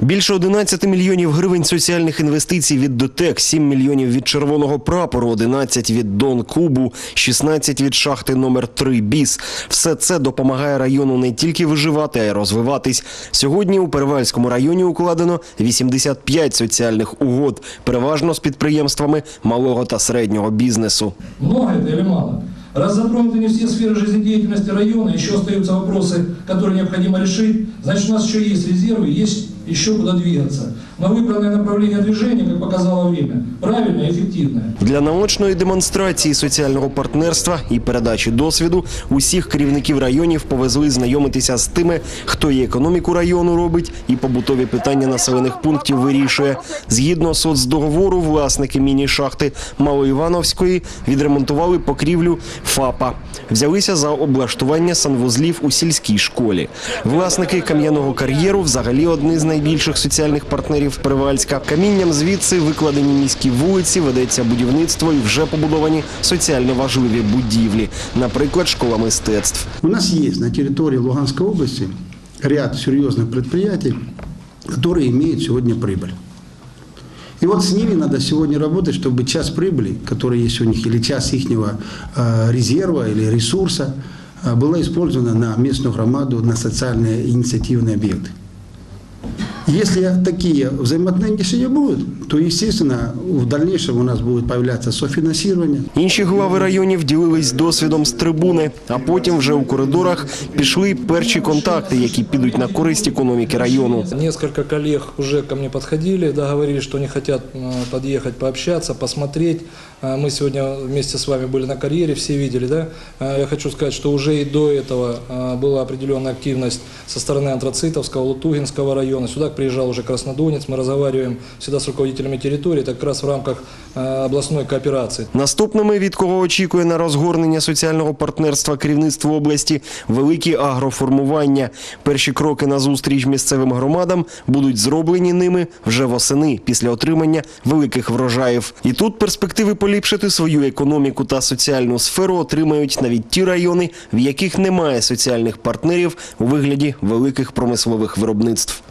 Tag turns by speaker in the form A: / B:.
A: Більше 11 мільйонів гривень соціальних інвестицій від ДОТЕК, 7 мільйонів від червоного прапору, 11 від Дон Кубу, 16 від шахти номер 3 Біс. Все це допомагає району не тільки виживати, а й розвиватись. Сьогодні у Перевальському районі укладено 85 соціальних угод, переважно з підприємствами малого та середнього бізнесу.
B: Много это или мало? Раз затронуты не все сферы жизнедеятельности района, еще остаются вопросы, которые необходимо решить, значит у нас еще есть резервы, есть еще куда двигаться. Но выбранное направление движения, как показало время, правильное и эффективное.
A: Для наочної демонстрації соціального партнерства і передачі досвіду усіх керівників районів повезли знайомитися з тими, хто і економіку району робить, і побутові питання населених пунктів вирішує. Згідно соцдоговору, власники міні-шахти Малоівановської відремонтували покрівлю ФАПа. Взялися за облаштування санвузлів у сільській школі. Власники кам'яного кар'єру взагалі одні з найбільших соціальних партнерів Привальська. Камінням звідси викладені міські вулиці, ведеться будівництво і вже побудовані соціально важливі будівлі, наприклад, школа мистецтв.
C: У нас есть на территории Луганской области ряд серьезных предприятий, которые имеют сегодня прибыль. И вот с ними надо сегодня работать, чтобы час прибыли, который есть у них, или час их резерва или ресурса, э, была использована на местную громаду, на социальные инициативные объекты. Если такие взаимоотношения будут, то, естественно, в дальнейшем у нас будет появляться софинансирование,
A: Інші глави районів ділились досвідом з трибуни, а потім вже у коридорах пішли перші контакти, які підуть на користь економіки району.
B: Несколько коллег уже ко мне подходили, договорились, что они хотят э, подъехать, пообщаться, посмотреть. Э, Мы сегодня вместе с вами были на карьере, все видели, да? Э, Я хочу сказать, что уже и до этого э, была определенная активность со стороны Антрацитовского, Лутугинского района. Сюда приезжал уже Краснодонец, мы разговариваем всегда с руководителями территории, это как раз в рамках э, областной кооперации.
A: Наступними, від кого очікує на розгорнення соціального партнерства керівництво області, великі агроформування. Перші кроки на зустріч місцевим громадам будуть зроблені ними вже восени після отримання великих врожаїв. І тут перспективи поліпшити свою економіку та соціальну сферу отримають навіть ті райони, в яких немає соціальних партнерів у вигляді великих промислових виробництв.